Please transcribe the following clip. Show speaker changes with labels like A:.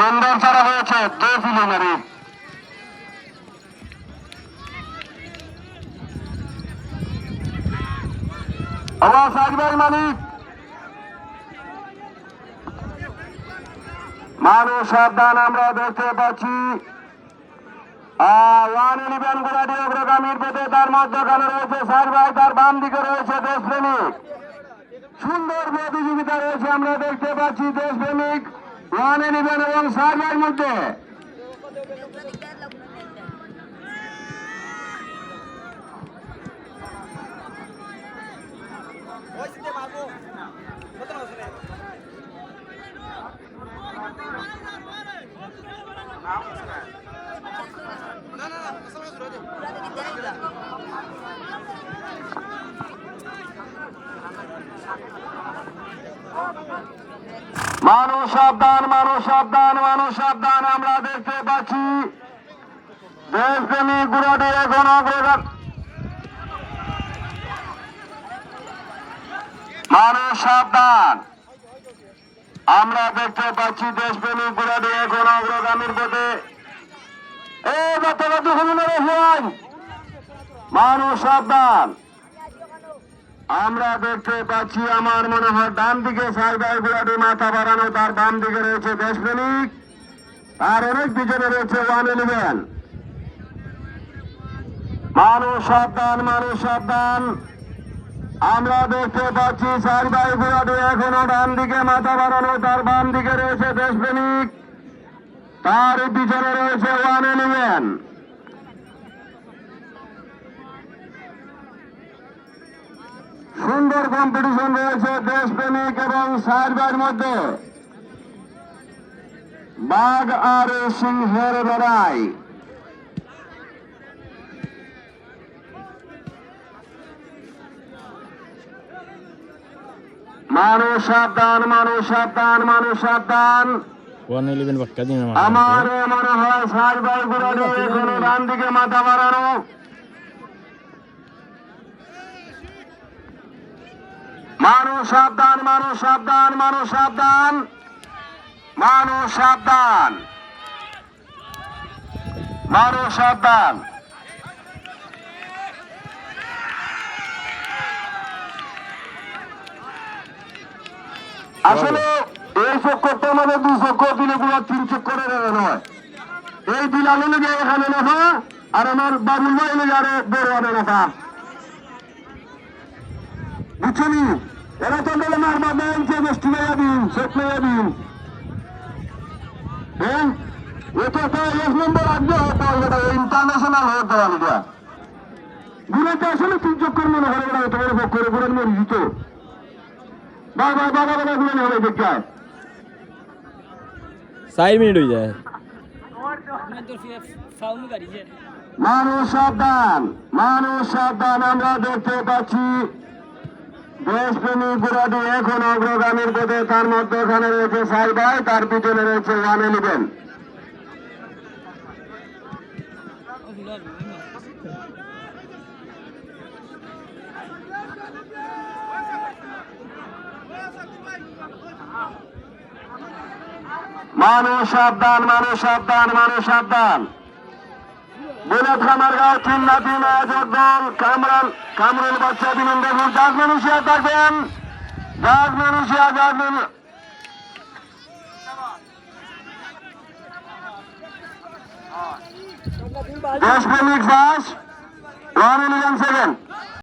A: সুন্দর ছাড়া হয়েছে দু ফিলিমারি আবার সাজবার মালিক মানুষ সাবধান, আমরা দেখতে পাচ্ছি। তার মধ্যখানে রয়েছে। সাজভাই তার বাম দিকে রয়েছে দেশপ্রেমিক। সুন্দর প্রতিযোগিতা রয়েছে, আমরা দেখতে পাচ্ছি দেশপ্রেমিক। ওয়ান ইলেভেন এবং সাজভাইয়ের মধ্যে মানুষ সাবধান মানুষ সাবধান মানুষ সাবধান, আমরা দেখতে পাচ্ছি। দেশপ্রেমী গুড়াটি এখন অগ্রগাম। মানুষ সাবধান। আমরা দেখতে পাচ্ছি দেশপ্রেমী গুড়াটি এখন অগ্রগামীর পথে। এই হলো না মানুষ সাবধান। আমরা দেখতে পাচ্ছি আমার মনে হয় ডান দিকে সাইবার গুলাটি মাথা বাড়ানো, তার বাম দিকে রয়েছে দেশপ্রেমিক। তার অনেক পিছনে রয়েছে ওয়ান ইলেভেন মানুষ সাবধান মানুষ সাবধান। আমরা দেখতে পাচ্ছি সাইবার গুলাটি এখনও ডান দিকে মাথা বাড়ানো, তার বাম দিকে রয়েছে দেশপ্রেমিক। তার পিছনে রয়েছে ওয়ান ইলেভেন সুন্দর কম্পিটিশন রয়েছে দেশপ্রেমিক এবং সারবার মধ্যে। বাঘ আর সিংহের লড়াই। মানুষ সাবধান মানুষ সাবধান মানুষ সাবধান। আমার মনে হয় গুড়ালে এখনও ডান দিকে মাথা বাড়ানো। মানুষ সাবধান মানুষ সাবধান মানুষ সাবধান। মানুষ সাবধান। মানুষ সাবধান। আসলে এই চক্করটা আমাদের দুই চক্কর দিলে পুরো তিন চক্করের নয় এই বিলালে লেগে এখানে নেফা আর আমার বাবুল ভাই লেগে আরও বড় হবে নেফা তো বলে মারবা দেন যে গোষ্ঠী লাইয়া দিন সেট লাইয়া দিন হ্যাঁ এটা তো এক নম্বর আগে হতে হবে ইন্টারন্যাশনাল হতে হবে এটা বুড়াটা আসলে তিন চক্কর মনে হয় এটা হতে পারে করে করে মরি দিত বাবা বাবা বাবা গুলো হবে দেখায়
B: চার হয়ে যায়
A: মানুষ সাবধান মানুষ সাবধান আমরা দেখতে পাচ্ছি দেশপ্রেমী গুড়াটি এখন অগ্রগামীর পথে তার রয়েছে সাইবাই তার পিছনে রয়েছে মানুষ সাবধান মানুষ সাবধান মানুষ সাবধান। বুলেট খামার গাঁও তিন না তিন আয়োজক দল কামরান কামরুল বাচ্চা বিনন্দপুর জাজ মানুষিয়া থাকবেন। জাজ মানুষিয়া মানুষ দেশপ্রেমিক দাস ওয়ান ইলেভেন সেভেন।